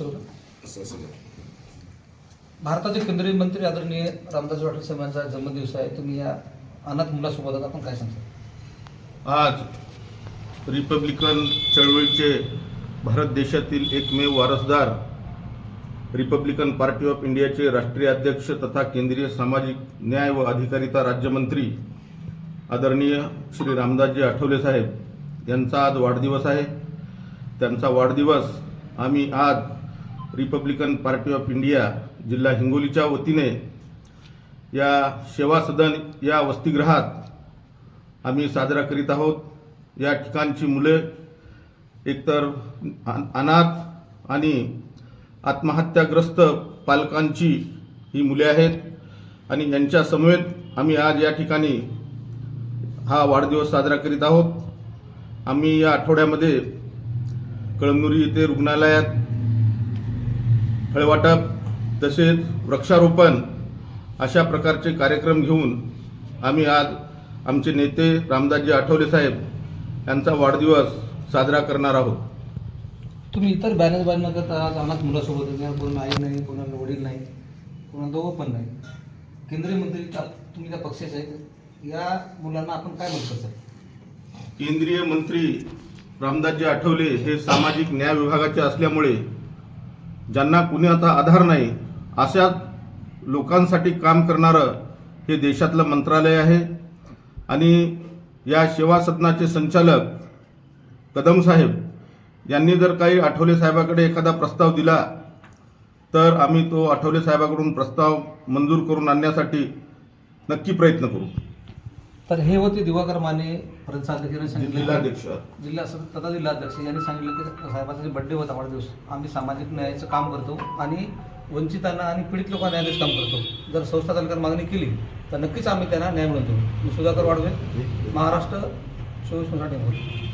असं भारताचे केंद्रीय मंत्री आदरणीय रामदास पाटील साहेब यांचा जन्मदिवस आहे. तुम्ही या अनाथ मुलासोबत आहात. आपण काय सांगता? आज रिपब्लिकन चळवळीचे भारत देशातील एकमेव वारसदार रिपब्लिकन पार्टी ऑफ इंडियाचे राष्ट्रीय अध्यक्ष तथा केंद्रीय सामाजिक न्याय व अधिकारिता राज्यमंत्री आदरणीय श्री रामदासजी आठवले साहेब यांचा आज वाढदिवस आहे. त्यांचा वाढदिवस आम्ही आज रिपब्लिकन पार्टी ऑफ इंडिया जिल्हा हिंगोलीच्या वतीने या सेवा सदन या वसतिगृहात आम्ही साजरा करीत आहोत. या ठिकाणची मुले एकतर अनाथ आणि आत्महत्याग्रस्त पालकांची ही मुले आहेत आणि यांच्या समवेत आम्ही आज या ठिकाणी हा वाढदिवस साजरा करीत आहोत. आम्ही या आठवड्यामध्ये कळमनुरी येथे रुग्णालयात फळवाटप तसेच वृक्षारोपण अशा प्रकारचे कार्यक्रम घेऊन आम्ही आज आमचे नेते रामदासजी आठवले साहेब यांचा वाढदिवस साजरा करणार आहोत. तुम्ही इतर बॅनर बांध न करता आज अनाथ मुलासोबत. कोणाला आई नाही कोणाला वडील नाही कोणाला दोघं पण नाही केंद्रीय मंत्री तुम्ही त्या पक्षाचे आहेत. या मुलांना आपण काय म्हणतो सर? केंद्रीय मंत्री रामदासजी आठवले हे सामाजिक न्याय विभागाचे असल्यामुळे ज्यांना कुणाचा आधार नाही अशा लोकांसाठी काम करणारं हे देशातलं मंत्रालय आहे. आणि या सेवा सदनाचे संचालक कदम साहेब यांनी जर काही आठवले साहेबाकडे एखादा प्रस्ताव दिला तर आम्ही तो आठवले साहेबाकडून प्रस्ताव मंजूर करून आणण्यासाठी नक्की प्रयत्न करू. तर हे होते दिवाकर माने प्रदेशाध्यक्षांनी सांगितलं जिल्हाध्यक्ष. जिल्हा तथा जिल्हाध्यक्ष. यांनी सांगितलं की साहेबाचा जे बड्डे होता वाढदिवस आम्ही सामाजिक न्यायाचं काम करतो आणि वंचितांना आणि पीडित लोकांना न्यायाचं काम करतो. जर संस्था चालकांनी मागणी केली तर नक्कीच आम्ही त्यांना न्याय मिळवतो मी सुधाकर वाडवे महाराष्ट्र चोवीस टेंबूर